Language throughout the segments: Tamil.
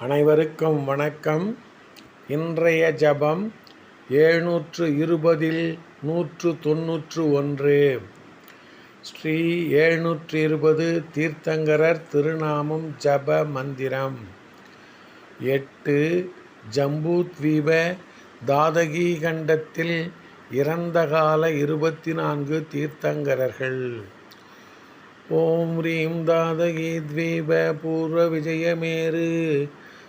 அனைவருக்கும் வணக்கம். இன்றைய ஜபம் எழுநூற்று இருபதில் நூற்று தொன்னூற்று ஒன்று. ஸ்ரீ ஏழ்நூற்று இருபது தீர்த்தங்கரர் திருநாமம் ஜப மந்திரம். எட்டு ஜம்பூத்வீப தாதகி கண்டத்தில் இறந்த கால இருபத்தி நான்கு தீர்த்தங்கரர்கள். ஓம் ரீம் தாதகி த்வீப பூர்வ விஜயமேரு.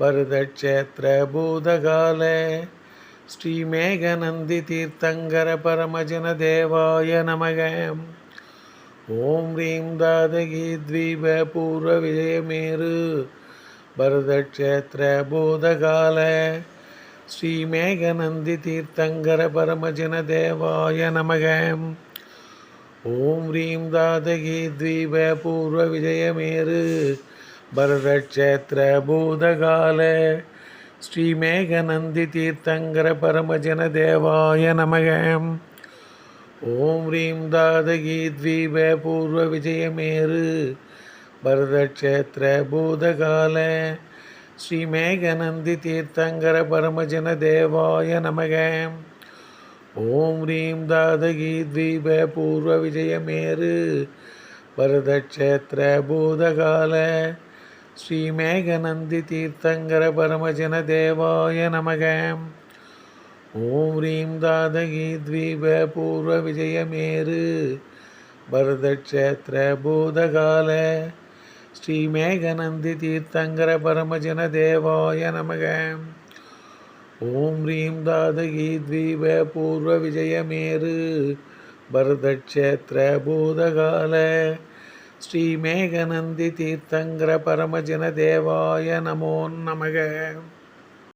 விஜயமேரு பூதகால ஸ்ரீமேகநந்தி தீர்த்தங்கர பரமஜன தேவாய நமக. ஓம் ஹ்ரீம் தாதகி த்வீப பூர்வ விஜயமேரு பரதக்ஷேத்திர பூதகால ஸ்ரீமேகநந்தி தீர்த்தங்கர பரமஜன தேவாய நமக. ஓம் ஹ்ரீம் தாதகி த்வீப பூர்வ விஜயமேரு பரதக்ஷேத்திர பூதகால ஸ்ரீமேகநந்தி தீர்த்தங்கர பரமஜன தேவாய நமக. ஓம் ஹ்ரீம் தாதகி த்வீப பூர்வ விஜயமேரு பரதக்ஷேத்திர பூதகால ஸ்ரீமேகநந்தி தீர்த்தங்கர பரமஜன தேவாய நமக. ஓம் ஹ்ரீம் தாதகி த்வீப பூர்வ விஜயமேரு பரதக்ஷேத்திர பூதகால ஸ்ரீமேகநந்தி தீர்த்தங்கர பரமஜன தேவாய நமக. ஓம் ரீம் தாதகி த்வீப பூர்வ விஜயமேரு பரதக்ஷேத்திர பூதகால ஸ்ரீமேகநந்தி தீர்த்தங்கர பரமஜன தேவாய நமக. ஓம் ரீம் ஓம் ரீம் தாதகி த்வீப பூர்வ விஜயமேரு பரதக்ஷேத்திர பூதகால ஸ்ரீமேகநந்தி தீர்த்தங்கர பரமஜன தேவாய நமோ நமக.